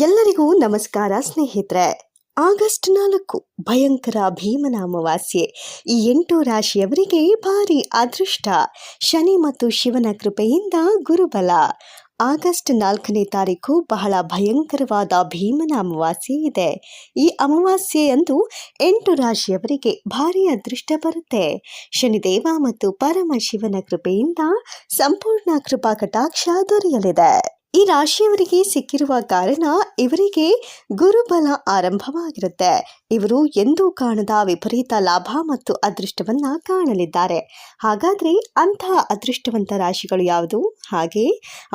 ಎಲ್ಲರಿಗೂ ನಮಸ್ಕಾರ ಸ್ನೇಹಿತರೆ. ಆಗಸ್ಟ್ ನಾಲ್ಕು, ಭಯಂಕರ ಭೀಮನ ಅಮಾವಾಸ್ಯೆ ಈ ಎಂಟು ರಾಶಿಯವರಿಗೆ ಭಾರಿ ಅದೃಷ್ಟ. ಶನಿ ಮತ್ತು ಶಿವನ ಕೃಪೆಯಿಂದ ಗುರುಬಲ. ಆಗಸ್ಟ್ ನಾಲ್ಕನೇ ತಾರೀಕು ಬಹಳ ಭಯಂಕರವಾದ ಭೀಮನ ಅಮಾವಾಸ್ಯೆ ಇದೆ. ಈ ಅಮಾವಾಸ್ಯೆಯಂದು ಎಂಟು ರಾಶಿಯವರಿಗೆ ಭಾರಿ ಅದೃಷ್ಟ ಬರುತ್ತೆ. ಶನಿದೇವ ಮತ್ತು ಪರಮಶಿವನ ಕೃಪೆಯಿಂದ ಸಂಪೂರ್ಣ ಕೃಪಾ ಕಟಾಕ್ಷ ದೊರೆಯಲಿದೆ. ಈ ರಾಶಿಯವರಿಗೆ ಸಿಕ್ಕಿರುವ ಕಾರಣ ಇವರಿಗೆ ಗುರುಬಲ ಆರಂಭವಾಗಿರುತ್ತೆ. ಇವರು ಎಂದೂ ಕಾಣದ ವಿಪರೀತ ಲಾಭ ಮತ್ತು ಅದೃಷ್ಟವನ್ನ ಕಾಣಲಿದ್ದಾರೆ. ಹಾಗಾದ್ರೆ ಅಂತಹ ಅದೃಷ್ಟವಂತ ರಾಶಿಗಳು ಯಾವುದು? ಹಾಗೆ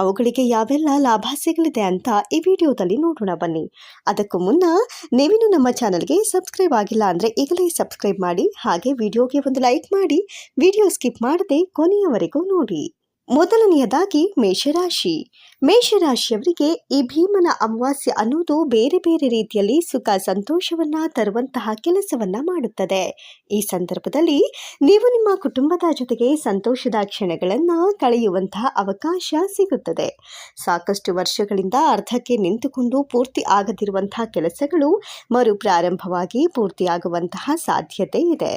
ಅವುಗಳಿಗೆ ಯಾವೆಲ್ಲ ಲಾಭ ಸಿಗಲಿದೆ ಅಂತ ಈ ವಿಡಿಯೋದಲ್ಲಿ ನೋಡೋಣ ಬನ್ನಿ. ಅದಕ್ಕೂ ಮುನ್ನ ನೀವಿನ್ನು ನಮ್ಮ ಚಾನಲ್ಗೆ ಸಬ್ಸ್ಕ್ರೈಬ್ ಆಗಿಲ್ಲ ಅಂದರೆ ಈಗಲೇ ಸಬ್ಸ್ಕ್ರೈಬ್ ಮಾಡಿ, ಹಾಗೆ ವಿಡಿಯೋಗೆ ಒಂದು ಲೈಕ್ ಮಾಡಿ, ವಿಡಿಯೋ ಸ್ಕಿಪ್ ಮಾಡದೆ ಕೊನೆಯವರೆಗೂ ನೋಡಿ. ಮೊದಲನೆಯದಾಗಿ ಮೇಷರಾಶಿ. ಮೇಷರಾಶಿಯವರಿಗೆ ಈ ಭೀಮನ ಅಮಾವಾಸ್ಯ ಅನ್ನೋದು ಬೇರೆ ಬೇರೆ ರೀತಿಯಲ್ಲಿ ಸುಖ ಸಂತೋಷವನ್ನ ತರುವಂತಹ ಕೆಲಸವನ್ನ ಮಾಡುತ್ತದೆ. ಈ ಸಂದರ್ಭದಲ್ಲಿ ನೀವು ನಿಮ್ಮ ಕುಟುಂಬದ ಜೊತೆಗೆ ಸಂತೋಷದ ಕ್ಷಣಗಳನ್ನ ಕಳೆಯುವಂತಹ ಅವಕಾಶ ಸಿಗುತ್ತದೆ. ಸಾಕಷ್ಟು ವರ್ಷಗಳಿಂದ ಅರ್ಧಕ್ಕೆ ನಿಂತುಕೊಂಡು ಪೂರ್ತಿ ಆಗದಿರುವಂತಹ ಕೆಲಸಗಳು ಮರು ಪ್ರಾರಂಭವಾಗಿ ಪೂರ್ತಿಯಾಗುವಂತಹ ಸಾಧ್ಯತೆ ಇದೆ.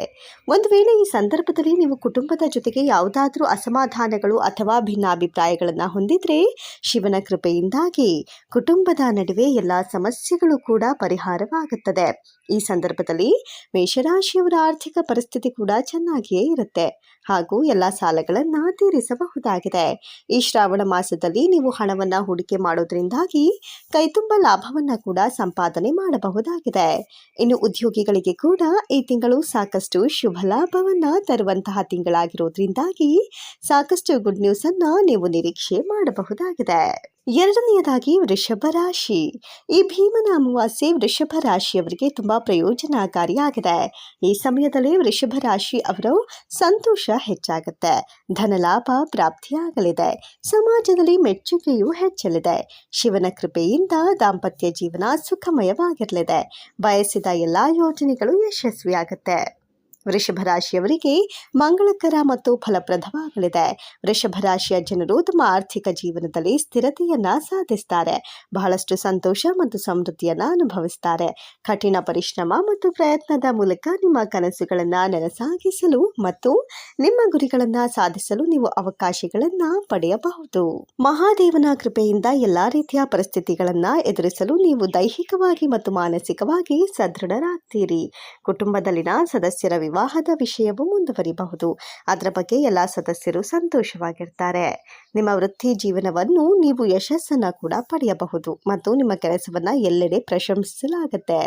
ಒಂದು ವೇಳೆ ಈ ಸಂದರ್ಭದಲ್ಲಿ ನೀವು ಕುಟುಂಬದ ಜೊತೆಗೆ ಯಾವುದಾದ್ರೂ ಅಸಮಾಧಾನಗಳು ಅಥವಾ ಭಿನ್ನಾಭಿಪ್ರಾಯಗಳನ್ನು ಹೊಂದಿದ್ರೆ ಶಿವನ ಕೃಪೆಯಿಂದಾಗಿ ಕುಟುಂಬದ ನಡುವೆ ಎಲ್ಲ ಸಮಸ್ಯೆಗಳು ಕೂಡ ಪರಿಹಾರವಾಗುತ್ತದೆ. ಈ ಸಂದರ್ಭದಲ್ಲಿ ಮೇಷರಾಶಿಯವರ ಆರ್ಥಿಕ ಪರಿಸ್ಥಿತಿ ಕೂಡ ಚೆನ್ನಾಗಿಯೇ ಇರುತ್ತೆ. ಹಾಗೂ ಎಲ್ಲ ಸಾಲಗಳನ್ನು ತೀರಿಸಬಹುದಾಗಿದೆ. ಈ ಶ್ರಾವಣ ಮಾಸದಲ್ಲಿ ನೀವು ಹಣವನ್ನು ಹೂಡಿಕೆ ಮಾಡೋದ್ರಿಂದಾಗಿ ಕೈತುಂಬ ಲಾಭವನ್ನು ಕೂಡ ಸಂಪಾದನೆ ಮಾಡಬಹುದಾಗಿದೆ. ಇನ್ನು ಉದ್ಯೋಗಿಗಳಿಗೆ ಕೂಡ ಈ ತಿಂಗಳು ಸಾಕಷ್ಟು ಶುಭ ಲಾಭವನ್ನು ತರುವಂತಹ ತಿಂಗಳಾಗಿರೋದ್ರಿಂದಾಗಿ ಸಾಕಷ್ಟು ಗುಡ್ ನ್ಯೂಸನ್ನು ನೀವು ನಿರೀಕ್ಷೆ ಮಾಡಬಹುದಾಗಿದೆ. ಎರಡನೆಯದಾಗಿ ವೃಷಭ ರಾಶಿ. ಈ ಭೀಮನ ಅಮಾವಾಸ್ಯೆ ವೃಷಭ ರಾಶಿಯವರಿಗೆ ತುಂಬಾ ಪ್ರಯೋಜನಕಾರಿಯಾಗಿದೆ. ಈ ಸಮಯದಲ್ಲಿ ವೃಷಭ ರಾಶಿ ಅವರು ಸಂತೋಷ ಹೆಚ್ಚಾಗುತ್ತೆ. ಧನಲಾಭ ಪ್ರಾಪ್ತಿಯಾಗಲಿದೆ. ಸಮಾಜದಲ್ಲಿ ಮೆಚ್ಚುಗೆಯೂ ಹೆಚ್ಚಲಿದೆ. ಶಿವನ ಕೃಪೆಯಿಂದ ದಾಂಪತ್ಯ ಜೀವನ ಸುಖಮಯವಾಗಿರಲಿದೆ. ಬಯಸಿದ ಎಲ್ಲಾ ಯೋಜನೆಗಳು ಯಶಸ್ವಿಯಾಗುತ್ತೆ. ವೃಷಭ ರಾಶಿಯವರಿಗೆ ಮಂಗಳಕರ ಮತ್ತು ಫಲಪ್ರದವಾಗಲಿದೆ. ವೃಷಭ ರಾಶಿಯ ಜನರು ತಮ್ಮ ಆರ್ಥಿಕ ಜೀವನದಲ್ಲಿ ಸ್ಥಿರತೆಯನ್ನ ಸಾಧಿಸ್ತಾರೆ. ಬಹಳಷ್ಟು ಸಂತೋಷ ಮತ್ತು ಸಮೃದ್ಧಿಯನ್ನ ಅನುಭವಿಸ್ತಾರೆ. ಕಠಿಣ ಪರಿಶ್ರಮ ಮತ್ತು ಪ್ರಯತ್ನದ ಮೂಲಕ ನಿಮ್ಮ ಕನಸುಗಳನ್ನ ನೆನಸಾಗಿಸಲು ಮತ್ತು ನಿಮ್ಮ ಗುರಿಗಳನ್ನ ಸಾಧಿಸಲು ನೀವು ಅವಕಾಶಗಳನ್ನ ಪಡೆಯಬಹುದು. ಮಹಾದೇವನ ಕೃಪೆಯಿಂದ ಎಲ್ಲಾ ರೀತಿಯ ಪರಿಸ್ಥಿತಿಗಳನ್ನ ಎದುರಿಸಲು ನೀವು ದೈಹಿಕವಾಗಿ ಮತ್ತು ಮಾನಸಿಕವಾಗಿ ಸದೃಢರಾಗ್ತೀರಿ. ಕುಟುಂಬದಲ್ಲಿನ ಸದಸ್ಯರ ವಿವಾಹದ ವಿಷಯವೂ ಮುಂದುವರಿಬಹುದು. ಅದರ ಬಗ್ಗೆ ಎಲ್ಲ ಸದಸ್ಯರು ಸಂತೋಷವಾಗಿರ್ತಾರೆ. ನಿಮ್ಮ ವೃತ್ತಿ ಜೀವನವನ್ನು ನೀವು ಯಶಸ್ಸನ್ನು ಕೂಡ ಪಡೆಯಬಹುದು ಮತ್ತು ನಿಮ್ಮ ಕೆಲಸವನ್ನ ಎಲ್ಲೆಡೆ ಪ್ರಶಂಸಿಸಲಾಗುತ್ತೆ.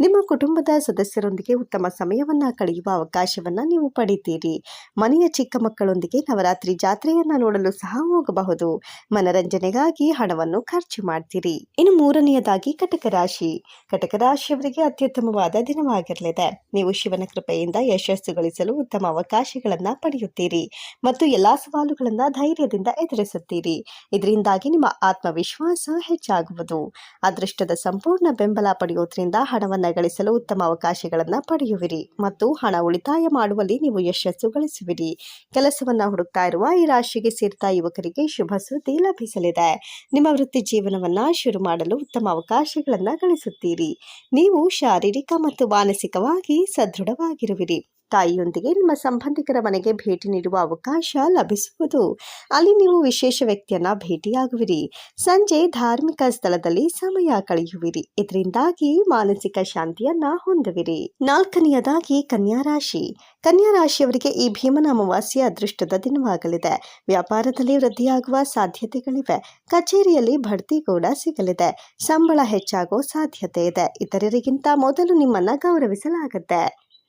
ನಿಮ್ಮ ಕುಟುಂಬದ ಸದಸ್ಯರೊಂದಿಗೆ ಉತ್ತಮ ಸಮಯವನ್ನು ಕಳೆಯುವ ಅವಕಾಶವನ್ನ ನೀವು ಪಡಿತೀರಿ. ಮನೆಯ ಚಿಕ್ಕ ಮಕ್ಕಳೊಂದಿಗೆ ನವರಾತ್ರಿ ಜಾತ್ರೆಯನ್ನ ನೋಡಲು ಸಹ ಹೋಗಬಹುದು. ಮನರಂಜನೆಗಾಗಿ ಹಣವನ್ನು ಖರ್ಚು ಮಾಡ್ತೀರಿ. ಇನ್ನು ಮೂರನೆಯದಾಗಿ ಕಟಕ ರಾಶಿ ಕಟಕ ರಾಶಿಯವರಿಗೆ ಅತ್ಯುತ್ತಮವಾದ ದಿನವಾಗಿರಲಿದೆ. ನೀವು ಶಿವನ ಕೃಪೆಯಿಂದ ಯಶಸ್ಸು ಗಳಿಸಲು ಉತ್ತಮ ಅವಕಾಶಗಳನ್ನ ಪಡೆಯುತ್ತೀರಿ ಮತ್ತು ಎಲ್ಲಾ ಸವಾಲುಗಳನ್ನ ಧೈರ್ಯದಿಂದ ಎದುರಿಸುತ್ತೀರಿ. ಇದರಿಂದಾಗಿ ನಿಮ್ಮ ಆತ್ಮವಿಶ್ವಾಸ ಹೆಚ್ಚಾಗುವುದು. ಅದೃಷ್ಟದ ಸಂಪೂರ್ಣ ಬೆಂಬಲ ಪಡೆಯುವುದರಿಂದ ಹಣವನ್ನು ಗಳಿಸಲು ಉತ್ತಮ ಅವಕಾಶಗಳನ್ನು ಪಡೆಯುವಿರಿ ಮತ್ತು ಹಣ ಉಳಿತಾಯ ಮಾಡುವಲ್ಲಿ ನೀವು ಯಶಸ್ಸು ಗಳಿಸುವಿರಿ. ಕೆಲಸವನ್ನು ಹುಡುಕ್ತಾ ಇರುವ ಈ ರಾಶಿಗೆ ಸೇರಿದ ಯುವಕರಿಗೆ ಶುಭ ಸುದ್ದಿ ಲಭಿಸಲಿದೆ. ನಿಮ್ಮ ವೃತ್ತಿ ಜೀವನವನ್ನ ಶುರು ಮಾಡಲು ಉತ್ತಮ ಅವಕಾಶಗಳನ್ನು ಗಳಿಸುತ್ತೀರಿ. ನೀವು ಶಾರೀರಿಕ ಮತ್ತು ಮಾನಸಿಕವಾಗಿ ಸದೃಢವಾಗಿರುವಿರಿ. ತಾಯಿಯೊಂದಿಗೆ ನಿಮ್ಮ ಸಂಬಂಧಿಕರ ಮನೆಗೆ ಭೇಟಿ ನೀಡುವ ಅವಕಾಶ ಲಭಿಸುವುದು. ಅಲ್ಲಿ ನೀವು ವಿಶೇಷ ವ್ಯಕ್ತಿಯನ್ನ ಭೇಟಿಯಾಗುವಿರಿ. ಸಂಜೆ ಧಾರ್ಮಿಕ ಸ್ಥಳದಲ್ಲಿ ಸಮಯ ಕಳೆಯುವಿರಿ. ಇದರಿಂದಾಗಿ ಮಾನಸಿಕ ಶಾಂತಿಯನ್ನ ಹೊಂದುವಿರಿ. ನಾಲ್ಕನೆಯದಾಗಿ ಕನ್ಯಾ ರಾಶಿ. ಕನ್ಯಾ ರಾಶಿಯವರಿಗೆ ಈ ಭೀಮನ ಅಮಾವಾಸ್ಯ ಅದೃಷ್ಟದ ದಿನವಾಗಲಿದೆ. ವ್ಯಾಪಾರದಲ್ಲಿ ವೃದ್ಧಿಯಾಗುವ ಸಾಧ್ಯತೆಗಳಿವೆ. ಕಚೇರಿಯಲ್ಲಿ ಬಡ್ತಿ ಕೂಡ ಸಿಗಲಿದೆ. ಸಂಬಳ ಹೆಚ್ಚಾಗೋ ಸಾಧ್ಯತೆ ಇದೆ. ಇತರರಿಗಿಂತ ಮೊದಲು ನಿಮ್ಮನ್ನ ಗೌರವಿಸಲಾಗುತ್ತೆ.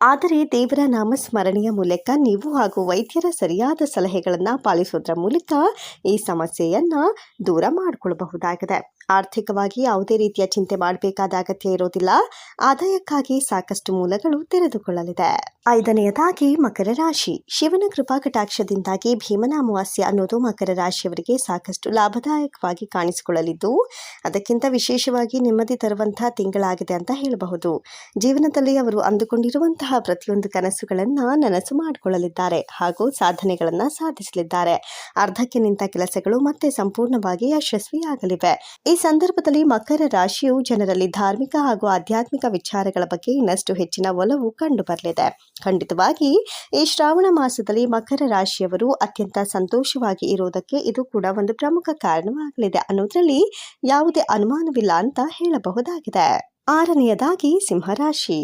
ಆದರೆ ದೇವರ ನಾಮಸ್ಮರಣೆಯ ಮೂಲಕ ನೀವು ಹಾಗೂ ವೈದ್ಯರ ಸರಿಯಾದ ಸಲಹೆಗಳನ್ನು ಪಾಲಿಸೋದ್ರ ಮೂಲಕ ಈ ಸಮಸ್ಯೆಯನ್ನು ದೂರ ಮಾಡಿಕೊಳ್ಳಬಹುದಾಗಿದೆ ಆರ್ಥಿಕವಾಗಿ ಯಾವುದೇ ರೀತಿಯ ಚಿಂತೆ ಮಾಡಬೇಕಾದ ಅಗತ್ಯ ಇರೋದಿಲ್ಲ. ಆದಾಯಕ್ಕಾಗಿ ಸಾಕಷ್ಟು ಮೂಲಗಳು ತೆರೆದುಕೊಳ್ಳಲಿದೆ. ಐದನೆಯದಾಗಿ, ಮಕರ ರಾಶಿ. ಶಿವನ ಕೃಪಾ ಕಟಾಕ್ಷದಿಂದಾಗಿ ಭೀಮನ ಅಮಾವಾಸ್ಯ ಅನ್ನೋದು ಮಕರ ರಾಶಿಯವರಿಗೆ ಸಾಕಷ್ಟು ಲಾಭದಾಯಕವಾಗಿ ಕಾಣಿಸಿಕೊಳ್ಳಲಿದ್ದು, ಅದಕ್ಕಿಂತ ವಿಶೇಷವಾಗಿ ನೆಮ್ಮದಿ ತರುವಂತಹ ತಿಂಗಳಾಗಿದೆ ಅಂತ ಹೇಳಬಹುದು. ಜೀವನದಲ್ಲಿ ಅವರು ಅಂದುಕೊಂಡಿರುವಂತಹ ಪ್ರತಿಯೊಂದು ಕನಸುಗಳನ್ನು ನನಸು ಮಾಡಿಕೊಳ್ಳಲಿದ್ದಾರೆ ಹಾಗೂ ಸಾಧನೆಗಳನ್ನು ಸಾಧಿಸಲಿದ್ದಾರೆ. ಅರ್ಧಕ್ಕೆ ನಿಂತ ಕೆಲಸಗಳು ಮತ್ತೆ ಸಂಪೂರ್ಣವಾಗಿ ಯಶಸ್ವಿಯಾಗಲಿವೆ. ಈ ಸಂದರ್ಭದಲ್ಲಿ ಮಕರ ರಾಶಿಯು ಜನರಲ್ಲಿ ಧಾರ್ಮಿಕ ಹಾಗೂ ಆಧ್ಯಾತ್ಮಿಕ ವಿಚಾರಗಳ ಬಗ್ಗೆ ಇನ್ನಷ್ಟು ಹೆಚ್ಚಿನ ಒಲವು ಕಂಡುಬರಲಿದೆ. ಖಂಡಿತವಾಗಿ, ಈ ಶ್ರಾವಣ ಮಾಸದಲ್ಲಿ ಮಕರ ರಾಶಿಯವರು ಅತ್ಯಂತ ಸಂತೋಷವಾಗಿ ಇರುವುದಕ್ಕೆ ಇದು ಕೂಡ ಒಂದು ಪ್ರಮುಖ ಕಾರಣವಾಗಲಿದೆ ಅನ್ನೋದ್ರಲ್ಲಿ ಯಾವುದೇ ಅನುಮಾನವಿಲ್ಲ ಅಂತ ಹೇಳಬಹುದಾಗಿದೆ. ಆರನೆಯದಾಗಿ ಸಿಂಹರಾಶಿ.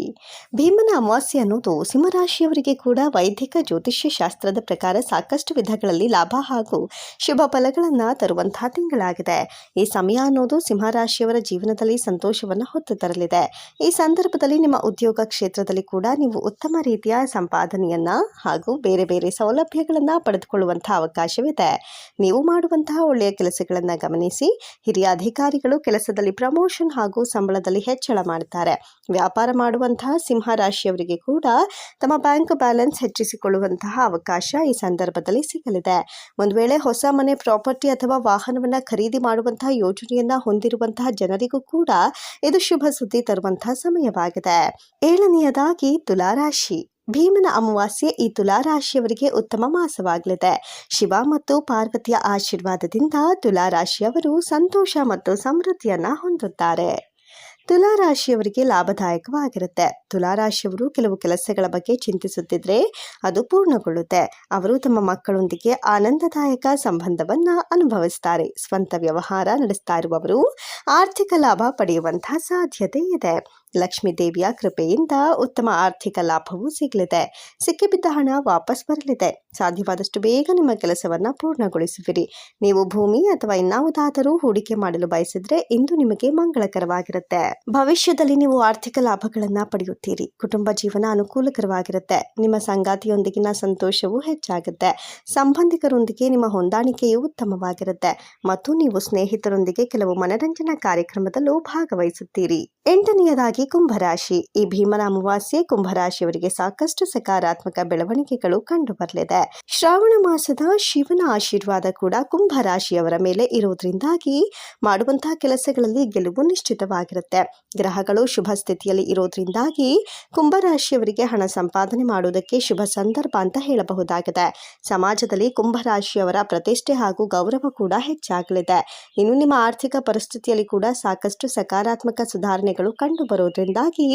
ಭೀಮನ ಅಮಾವಾಸ್ಯೆ ಅನ್ನೋದು ಸಿಂಹರಾಶಿಯವರಿಗೆ ಕೂಡ ವೈದಿಕ ಜ್ಯೋತಿಷ್ಯ ಶಾಸ್ತ್ರದ ಪ್ರಕಾರ ಸಾಕಷ್ಟು ವಿಧಗಳಲ್ಲಿ ಲಾಭ ಹಾಗೂ ಶುಭ ಫಲಗಳನ್ನು ತರುವಂತಹ ತಿಂಗಳಾಗಿದೆ. ಈ ಸಮಯ ಅನ್ನೋದು ಸಿಂಹರಾಶಿಯವರ ಜೀವನದಲ್ಲಿ ಸಂತೋಷವನ್ನು ಹೊತ್ತು ತರಲಿದೆ. ಈ ಸಂದರ್ಭದಲ್ಲಿ ನಿಮ್ಮ ಉದ್ಯೋಗ ಕ್ಷೇತ್ರದಲ್ಲಿ ಕೂಡ ನೀವು ಉತ್ತಮ ರೀತಿಯ ಸಂಪಾದನೆಯನ್ನು ಹಾಗೂ ಬೇರೆ ಬೇರೆ ಸೌಲಭ್ಯಗಳನ್ನು ಪಡೆದುಕೊಳ್ಳುವಂತಹ ಅವಕಾಶವಿದೆ. ನೀವು ಮಾಡುವಂತಹ ಒಳ್ಳೆಯ ಕೆಲಸಗಳನ್ನು ಗಮನಿಸಿ, ಹಿರಿಯ ಅಧಿಕಾರಿಗಳು ಕೆಲಸದಲ್ಲಿ ಪ್ರಮೋಷನ್ ಹಾಗೂ ಸಂಬಳದಲ್ಲಿ ಹೆಚ್ಚಳ ಮಾಡುತ್ತಾರೆ ವ್ಯಾಪಾರ ಮಾಡುವಂತಹ ಸಿಂಹ ರಾಶಿಯವರಿಗೆ ಕೂಡ ತಮ್ಮ ಬ್ಯಾಂಕ್ ಬ್ಯಾಲೆನ್ಸ್ ಹೆಚ್ಚಿಸಿಕೊಳ್ಳುವಂತಹ ಅವಕಾಶ ಈ ಸಂದರ್ಭದಲ್ಲಿ ಸಿಗಲಿದೆ. ಒಂದು ವೇಳೆ ಹೊಸ ಮನೆ, ಪ್ರಾಪರ್ಟಿ ಅಥವಾ ವಾಹನವನ್ನು ಖರೀದಿ ಮಾಡುವಂತಹ ಯೋಜನೆಯನ್ನ ಹೊಂದಿರುವಂತಹ ಜನರಿಗೂ ಕೂಡ ಇದು ಶುಭ ಸುದ್ದಿ ತರುವಂತಹ ಸಮಯವಾಗಿದೆ. ಏಳನೆಯದಾಗಿ ತುಲಾರಾಶಿ ಭೀಮನ ಅಮಾವಾಸ್ಯೆ ಈ ತುಲಾರಾಶಿಯವರಿಗೆ ಉತ್ತಮ ಮಾಸವಾಗಲಿದೆ. ಶಿವ ಮತ್ತು ಪಾರ್ವತಿಯ ಆಶೀರ್ವಾದದಿಂದ ತುಲಾರಾಶಿಯವರು ಸಂತೋಷ ಮತ್ತು ಸಮೃದ್ಧಿಯನ್ನ ಹೊಂದುತ್ತಾರೆ. ತುಲಾರಾಶಿಯವರಿಗೆ ಲಾಭದಾಯಕವಾಗಿರುತ್ತೆ. ತುಲಾರಾಶಿಯವರು ಕೆಲವು ಕೆಲಸಗಳ ಬಗ್ಗೆ ಚಿಂತಿಸುತ್ತಿದ್ರೆ ಅದು ಪೂರ್ಣಗೊಳ್ಳುತ್ತೆ. ಅವರು ತಮ್ಮ ಮಕ್ಕಳೊಂದಿಗೆ ಆನಂದದಾಯಕ ಸಂಬಂಧವನ್ನ ಅನುಭವಿಸ್ತಾರೆ. ಸ್ವಂತ ವ್ಯವಹಾರ ನಡೆಸ್ತಾ ಇರುವವರು ಆರ್ಥಿಕ ಲಾಭ ಪಡೆಯುವಂತಹ ಸಾಧ್ಯತೆ ಇದೆ. ಲಕ್ಷ್ಮೀ ದೇವಿಯ ಕೃಪೆಯಿಂದ ಉತ್ತಮ ಆರ್ಥಿಕ ಲಾಭವೂ ಸಿಗಲಿದೆ. ಸಿಕ್ಕಿಬಿದ್ದ ಹಣ ವಾಪಸ್ ಬರಲಿದೆ. ಸಾಧ್ಯವಾದಷ್ಟು ಬೇಗ ನಿಮ್ಮ ಕೆಲಸವನ್ನು ಪೂರ್ಣಗೊಳಿಸುವಿರಿ ನೀವು ಭೂಮಿ ಅಥವಾ ಇನ್ನಾವುದಾದರೂ ಹೂಡಿಕೆ ಮಾಡಲು ಬಯಸಿದ್ರೆ ಇಂದು ನಿಮಗೆ ಮಂಗಳಕರವಾಗಿರುತ್ತೆ. ಭವಿಷ್ಯದಲ್ಲಿ ನೀವು ಆರ್ಥಿಕ ಲಾಭಗಳನ್ನು ಪಡೆಯುತ್ತೀರಿ. ಕುಟುಂಬ ಜೀವನ ಅನುಕೂಲಕರವಾಗಿರುತ್ತೆ. ನಿಮ್ಮ ಸಂಗಾತಿಯೊಂದಿಗಿನ ಸಂತೋಷವೂ ಹೆಚ್ಚಾಗುತ್ತೆ. ಸಂಬಂಧಿಕರೊಂದಿಗೆ ನಿಮ್ಮ ಹೊಂದಾಣಿಕೆಯು ಉತ್ತಮವಾಗಿರುತ್ತೆ. ಮತ್ತು ನೀವು ಸ್ನೇಹಿತರೊಂದಿಗೆ ಕೆಲವು ಮನರಂಜನಾ ಕಾರ್ಯಕ್ರಮದಲ್ಲೂ ಭಾಗವಹಿಸುತ್ತೀರಿ. ಎಂಟನೆಯದಾಗಿ ಕುಂಭರಾಶಿ. ಈ ಭೀಮನ ಅಮಾವಾಸ್ಯೆ ಕುಂಭರಾಶಿಯವರಿಗೆ ಸಾಕಷ್ಟು ಸಕಾರಾತ್ಮಕ ಬೆಳವಣಿಗೆಗಳು ಕಂಡು ಬರಲಿದೆ ಶ್ರಾವಣ ಮಾಸದ ಶಿವನ ಆಶೀರ್ವಾದ ಕೂಡ ಕುಂಭರಾಶಿಯವರ ಮೇಲೆ ಇರೋದ್ರಿಂದಾಗಿ ಮಾಡುವಂತಹ ಕೆಲಸಗಳಲ್ಲಿ ಗೆಲುವು ನಿಶ್ಚಿತವಾಗಿರುತ್ತೆ. ಗ್ರಹಗಳು ಶುಭ ಸ್ಥಿತಿಯಲ್ಲಿ ಇರೋದ್ರಿಂದಾಗಿ ಕುಂಭರಾಶಿಯವರಿಗೆ ಹಣ ಸಂಪಾದನೆ ಮಾಡುವುದಕ್ಕೆ ಶುಭ ಸಂದರ್ಭ ಅಂತ ಹೇಳಬಹುದಾಗಿದೆ. ಸಮಾಜದಲ್ಲಿ ಕುಂಭರಾಶಿಯವರ ಪ್ರತಿಷ್ಠೆ ಹಾಗೂ ಗೌರವ ಕೂಡ ಹೆಚ್ಚಾಗಲಿದೆ. ಇನ್ನು ನಿಮ್ಮ ಆರ್ಥಿಕ ಪರಿಸ್ಥಿತಿಯಲ್ಲಿ ಕೂಡ ಸಾಕಷ್ಟು ಸಕಾರಾತ್ಮಕ ಸುಧಾರಣೆಗಳು ಕಂಡು ಬರೋದ್ರಿಂದಾಗಿ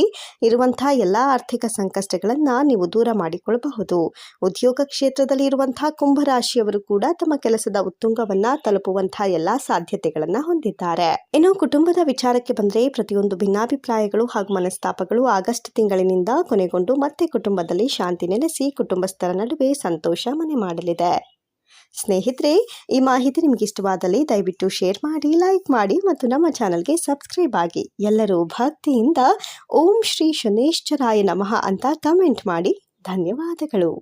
ಇರುವಂತಹ ಎಲ್ಲಾ ಆರ್ಥಿಕ ಸಂಕಷ್ಟಗಳನ್ನು ನೀವು ದೂರ ಮಾಡಿಕೊಳ್ಳಬಹುದು ಉದ್ಯೋಗ ಕ್ಷೇತ್ರದಲ್ಲಿ ಇರುವಂತಹ ಕುಂಭರಾಶಿಯವರು ಕೂಡ ತಮ್ಮ ಕೆಲಸದ ಉತ್ತುಂಗವನ್ನ ತಲುಪುವಂತಹ ಎಲ್ಲಾ ಸಾಧ್ಯತೆಗಳನ್ನ ಹೊಂದಿದ್ದಾರೆ. ಇನ್ನು ಕುಟುಂಬದ ವಿಚಾರಕ್ಕೆ ಬಂದರೆ ಪ್ರತಿಯೊಂದು ಭಿನ್ನಾಭಿಪ್ರಾಯಗಳು ಹಾಗೂ ಮನಸ್ತಾಪಗಳು ಆಗಸ್ಟ್ ತಿಂಗಳಿನಿಂದ ಕೊನೆಗೊಂಡು ಮತ್ತೆ ಕುಟುಂಬದಲ್ಲಿ ಶಾಂತಿ ನೆಲೆಸಿ ಕುಟುಂಬಸ್ಥರ ನಡುವೆ ಸಂತೋಷ ಮನೆ ಮಾಡಲಿದೆ. ಸ್ನೇಹಿತರೆ, ಈ ಮಾಹಿತಿ ನಿಮಗೆ ಇಷ್ಟವಾದಲ್ಲಿ ದಯವಿಟ್ಟು ಶೇರ್ ಮಾಡಿ, ಲೈಕ್ ಮಾಡಿ ಮತ್ತು ನಮ್ಮ ಚಾನಲ್ಗೆ ಸಬ್ಸ್ಕ್ರೈಬ್ ಆಗಿ ಎಲ್ಲರೂ ಭಕ್ತಿಯಿಂದ ಓಂ ಶ್ರೀ ಶನೇಶ್ವರಾಯ ನಮಃ ಅಂತ ಕಮೆಂಟ್ ಮಾಡಿ. ಧನ್ಯವಾದಗಳು.